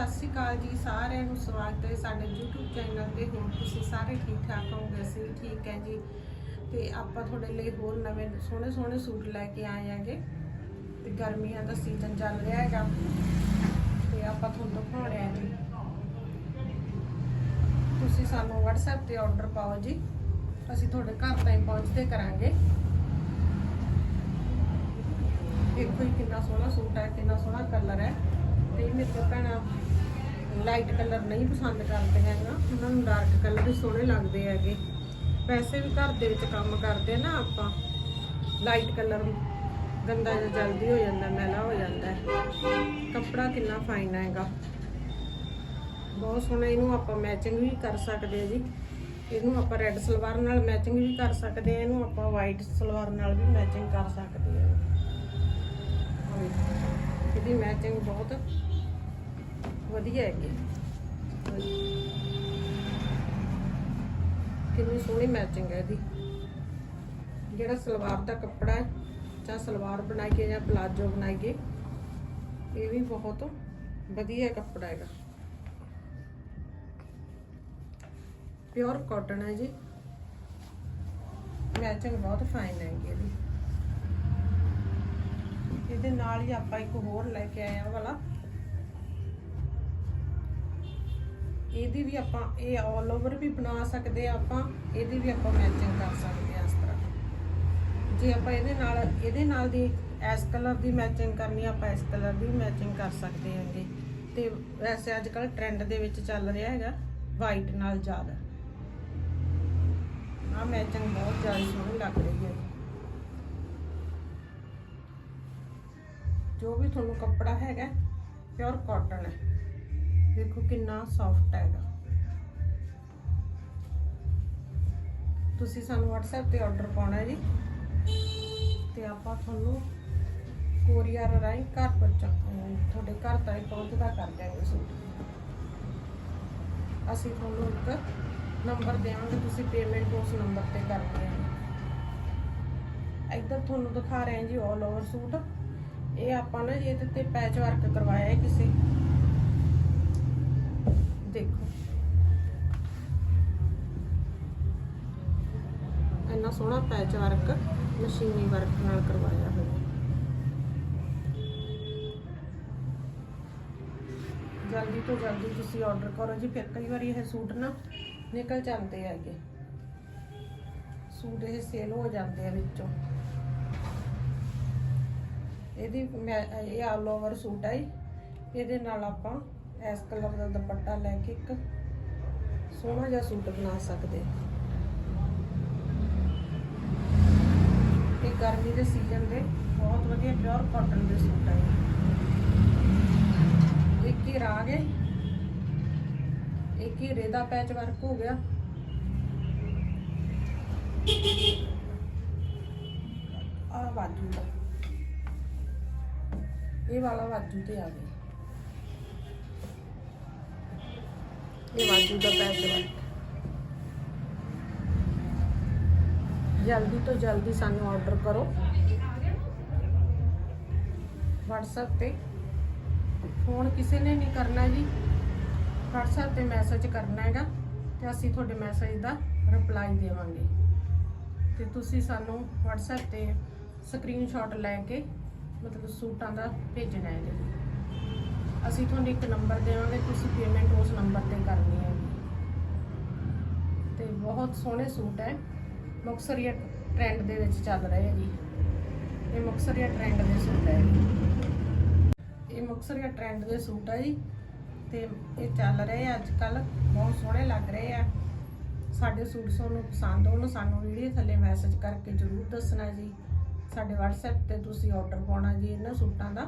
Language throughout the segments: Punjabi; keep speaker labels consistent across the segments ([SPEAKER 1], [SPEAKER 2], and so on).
[SPEAKER 1] ਸਤਿ ਸ਼੍ਰੀ ਅਕਾਲ ਜੀ, ਸਾਰਿਆਂ ਨੂੰ ਸਵਾਗਤ ਹੈ ਸਾਡੇ YouTube ਚੈਨਲ ਤੇ। ਹੋਰ ਤੁਸੀਂ ਸਾਰੇ ਠੀਕ ਠਾਕ ਹੋਵੋਗੇ, ਅਸੀਂ ਵੀ ਠੀਕ ਹੈ ਜੀ। ਤੇ ਆਪਾਂ ਤੁਹਾਡੇ ਲਈ ਹੋਰ ਨਵੇਂ ਸੋਹਣੇ ਸੋਹਣੇ ਸੂਟ ਲੈ ਕੇ ਆਏ ਆਂਗੇ ਤੇ ਗਰਮੀਆਂ ਦਾ ਸੀਜ਼ਨ ਚੱਲ ਰਿਹਾ ਹੈਗਾ। ਤੇ ਆਪਾਂ ਤੁਹਾਨੂੰ ਦਿਖਾਉਣੇ ਆ ਜੀ। ਤੁਸੀਂ ਸਾਨੂੰ WhatsApp ਤੇ ਆਰਡਰ ਪਾਓ ਜੀ। ਅਸੀਂ ਤੁਹਾਡੇ ਘਰ ਤਾਈਂ ਪਹੁੰਚਦੇ ਕਰਾਂਗੇ। ਦੇਖੋ ਜੀ ਕਿੰਨਾ ਸੋਹਣਾ ਸੂਟ ਹੈ, ਕਿੰਨਾ ਸੋਹਣਾ ਕਲਰ ਹੈ। ਤੇ ਮੇਰੇ ਕੋਲ ਭੈਣਾਂ ਲਾਈਟ ਕਲਰ ਨਹੀਂ ਪਸੰਦ ਕਰਦੇ ਹੈਗਾ। ਉਹਨਾਂ ਨੂੰ ਡਾਰਕ ਕਲਰ ਹੀ ਸੋਹਣੇ ਲੱਗਦੇ ਹੈਗੇ। ਵੈਸੇ ਵੀ ਘਰ ਦੇ ਵਿੱਚ ਕੰਮ ਕਰਦੇ ਨਾ ਆਪਾਂ। ਲਾਈਟ ਕਲਰ ਗੰਦਾ ਜਿਹਾ ਜਲਦੀ ਹੋ ਜਾਂਦਾ, ਮੈਲਾ ਹੋ ਜਾਂਦਾ ਕੱਪੜਾ ਕਿੰਨਾ ਫਾਈਨ ਹੈਗਾ। ਬਹੁਤ ਸੋਹਣਾ ਇਹਨੂੰ ਆਪਾਂ ਮੈਚਿੰਗ ਵੀ ਕਰ ਸਕਦੇ ਆ ਜੀ। ਇਹਨੂੰ ਆਪਾਂ ਰੈੱਡ ਸਲਵਾਰ ਨਾਲ ਮੈਚਿੰਗ ਵੀ ਕਰ ਸਕਦੇ ਆ। ਇਹਨੂੰ ਆਪਾਂ ਵਾਈਟ ਸਲਵਾਰ ਨਾਲ ਵੀ ਮੈਚਿੰਗ ਕਰ ਸਕਦੇ ਆ। ਇਹਦੀ ਮੈਚਿੰਗ ਬਹੁਤ ਵਧੀਆ ਹੈਗੀ। ਕਿੰਨੀ ਸੋਹਣੀ ਮੈਚਿੰਗ ਹੈ ਇਹਦੀ। ਜਿਹੜਾ ਸਲਵਾਰ ਦਾ ਕੱਪੜਾ ਹੈ, ਜਾਂ ਸਲਵਾਰ ਬਣਾਈਏ ਜਾਂ ਪਲਾਜੋ ਬਣਾਈਏ ਇਹ ਵੀ ਬਹੁਤ ਵਧੀਆ ਕੱਪੜਾ ਹੈਗਾ। ਪਿਓਰ ਕਾਟਨ ਹੈ ਜੀ। ਮੈਚਿੰਗ ਬਹੁਤ ਫਾਈਨ ਹੈਗੀ ਇਹਦੀ। ਇਹਦੇ ਨਾਲ ਹੀ ਆਪਾਂ ਇੱਕ ਹੋਰ ਲੈ ਕੇ ਆਏ ਆ ਵਾਲਾ। ਇਹਦੀ ਵੀ ਆਪਾਂ, ਇਹ ਆਲ ਓਵਰ ਵੀ ਬਣਾ ਸਕਦੇ ਆ ਆਪਾਂ, ਇਹਦੀ ਵੀ ਆਪਾਂ ਮੈਚਿੰਗ ਕਰ ਸਕਦੇ ਆ ਇਸ ਤਰ੍ਹਾਂ। ਜੇ ਆਪਾਂ ਇਹਦੇ ਨਾਲ ਇਹਦੇ ਨਾਲ ਦੀ ਇਸ ਕਲਰ ਦੀ ਮੈਚਿੰਗ ਕਰਨੀ ਆਪਾਂ ਇਸ ਕਲਰ ਦੀ ਮੈਚਿੰਗ ਕਰ ਸਕਦੇ ਹਾਂਗੇ। ਤੇ ਵੈਸੇ ਅੱਜ ਕੱਲ ਟ੍ਰੈਂਡ ਦੇ ਵਿੱਚ ਚੱਲ ਰਿਹਾ ਹੈਗਾ ਵਾਈਟ ਨਾਲ ਜ਼ਿਆਦਾ। ਆ ਮੈਚਿੰਗ ਬਹੁਤ ਜ਼ਿਆਦਾ ਸੋਹਣੀ ਲੱਗ ਰਹੀ ਹੈ। ਜੋ ਵੀ ਤੁਹਾਨੂੰ ਕੱਪੜਾ ਹੈਗਾ ਪਿਓਰ ਕਾਟਨ ਹੈ। ਦੇਖੋ ਕਿੰਨਾ ਸੌਫਟ ਹੈਗਾ ਤੁਸੀਂ ਸਾਨੂੰ WhatsApp ਤੇ ਆਰਡਰ ਪਾਉਣਾ ਜੀ। ਤੇ ਆਪਾਂ ਤੁਹਾਨੂੰ ਕੋਰੀਅਰ ਰਾਹੀਂ ਘਰ ਪਹੁੰਚਾ ਤੁਹਾਡੇ ਘਰ ਤਾਈਂ ਪਹੁੰਚਦਾ ਕਰ ਦਿਆਂਗੇ ਸੂਟ ਅਸੀਂ ਤੁਹਾਨੂੰ ਇੱਕ ਨੰਬਰ ਦੇਵਾਂਗੇ ਤੁਸੀਂ ਪੇਮੈਂਟ ਉਸ ਨੰਬਰ ਤੇ ਕਰਨੀ ਹੈ ਇੱਧਰ ਤੁਹਾਨੂੰ ਦਿਖਾ ਰਹੇ ਹਾਂ ਜੀ ਆਲ ਓਵਰ ਸੂਟ। ਇਹ ਆਪਾਂ ਨਾ ਜੀ ਇਹਦੇ ਤੇ ਪੈਚ ਵਰਕ ਕਰਵਾਇਆ ਹੈ ਕਿਸੇ। ਦੇਖੋ। ਇੰਨਾ ਸੋਹਣਾ ਪੈਚ ਵਰਕ ਮਸ਼ੀਨੀ ਵਰਕ ਨਾਲ ਕਰਵਾਇਆ ਹੋਇਆ। ਜਲਦੀ ਤੋਂ ਜਲਦੀ ਤੁਸੀਂ ਆਰਡਰ ਕਰੋ ਜੀ, ਫਿਰ ਕਈ ਵਾਰੀ ਇਹ ਸੂਟ ਨਾ ਨਿਕਲ ਜਾਂਦੇ ਹੈਗੇ। ਸੂਟ ਇਹ ਸੇਲ ਹੋ ਜਾਂਦੇ ਆ ਵਿੱਚੋਂ। ਇਹਦੀ ਮੈਂ, ਇਹ ਆਲ ਓਵਰ ਸੂਟ ਹੈ ਇਹਦੇ ਨਾਲ ਆਪਾਂ ਇਸ ਕਲਰ ਦਾ ਦੁਪੱਟਾ ਲੈ ਕੇ ਇੱਕ ਸੋਹਣਾ ਜਿਹਾ ਸੂਟ ਬਣਾ ਸਕਦੇ ਇਹ ਗਰਮੀ ਦੇ ਸੀਜ਼ਨ ਦੇ ਬਹੁਤ ਵਧੀਆ ਪਿਓਰ ਕਾਟਨ ਦੇ ਸੂਟ ਹੈ ਇੱਕ ਹੀ ਰਾਗ ਹੈ। ਇੱਕ ਹੀ ਰੇਦਾ ਪੈਚ ਵਰਕ ਹੋ ਗਿਆ। ਆ ਬਾਜੂ ਦਾ। ਇਹ ਵਾਲਾ ਬਾਜੂ ਤੇ ਆ ਗਿਆ। ਇਹ ਬਾਜੂ ਦਾ ਪੈਚ ਵਰਕ ਜਲਦੀ ਤੋਂ ਜਲਦੀ ਸਾਨੂੰ ਆਰਡਰ ਕਰੋ। WhatsApp ਤੇ। ਫੋਨ ਕਿਸੇ ਨੇ ਨਹੀਂ ਕਰਨਾ ਜੀ। WhatsApp ਤੇ ਮੈਸੇਜ ਕਰਨਾ ਹੈਗਾ ਤੇ ਅਸੀਂ ਤੁਹਾਡੇ ਮੈਸੇਜ ਦਾ ਰਿਪਲਾਈ ਦੇਵਾਂਗੇ। ਤੇ ਤੁਸੀਂ ਸਾਨੂੰ WhatsApp ਤੇ ਸਕਰੀਨਸ਼ਾਟ ਲੈ ਕੇ ਮਤਲਬ ਸੂਟਾਂ ਦਾ ਭੇਜਣਾ ਹੈ ਜੀ। ਅਸੀਂ ਤੁਹਾਨੂੰ ਇੱਕ ਨੰਬਰ ਦੇਵਾਂਗੇ, ਤੁਸੀਂ ਪੇਮੈਂਟ ਉਸ ਨੰਬਰ ਤੇ ਕਰਨੀ ਹੈ। ਤੇ ਬਹੁਤ ਸੋਹਣੇ ਸੂਟ ਹੈ। ਮੁਕਸਰੀਆ ਟ੍ਰੈਂਡ ਦੇ ਵਿੱਚ ਚੱਲ ਰਹੇ ਹੈ ਜੀ। ਇਹ ਮੁਕਸਰੀਆ ਟ੍ਰੈਂਡ ਦੇ ਸੂਟ ਹੈ ਇਹ ਮੁਕਸਰੀਆ ਟ੍ਰੈਂਡ ਦੇ ਸੂਟ ਹੈ ਜੀ। ਤੇ ਇਹ ਚੱਲ ਰਹੇ ਆ ਅੱਜ ਕੱਲ ਬਹੁਤ ਸੋਹਣੇ ਲੱਗ ਰਹੇ ਆ ਸਾਡੇ ਸੂਟ ਤੁਹਾਨੂੰ ਪਸੰਦ ਹੋਣ, ਸਾਨੂੰ ਵੀਡੀਓ ਥੱਲੇ ਮੈਸੇਜ ਕਰਕੇ ਜਰੂਰ ਦੱਸਣਾ ਜੀ। ਸਾਡੇ WhatsApp ਤੇ ਤੁਸੀਂ ਆਰਡਰ ਪਾਉਣਾ ਜੀ ਇਹਨਾਂ ਸੂਟਾਂ ਦਾ।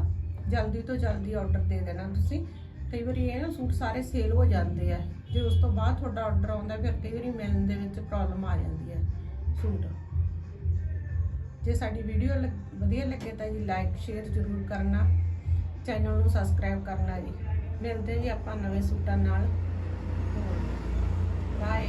[SPEAKER 1] ਜਲਦੀ ਤੋਂ ਜਲਦੀ ਆਰਡਰ ਦੇ ਦੇਣਾ ਤੁਸੀਂ। ਕਈ ਵਾਰੀ ਇਹ ਨਾ ਸੂਟ ਸਾਰੇ ਸੇਲ ਹੋ ਜਾਂਦੇ ਆ। ਜੇ ਉਸ ਤੋਂ ਬਾਅਦ ਤੁਹਾਡਾ ਆਰਡਰ ਆਉਂਦਾ, ਫਿਰ ਕਈ ਵਾਰੀ ਮਿਲਣ ਦੇ ਵਿੱਚ ਪ੍ਰੋਬਲਮ ਆ ਜਾਂਦੀ ਹੈ ਸੂਟ। ਜੇ ਸਾਡੀ ਵੀਡੀਓ ਵਧੀਆ ਲੱਗੇ ਤਾਂ ਜੀ ਲਾਈਕ ਸ਼ੇਅਰ ਜ਼ਰੂਰ ਕਰਨਾ। ਚੈਨਲ ਨੂੰ ਸਬਸਕ੍ਰਾਈਬ ਕਰਨਾ ਜੀ। ਮਿਲਦੇ ਜੀ ਆਪਾਂ ਨਵੇਂ ਸੂਟਾਂ ਨਾਲ। ਬਾਏ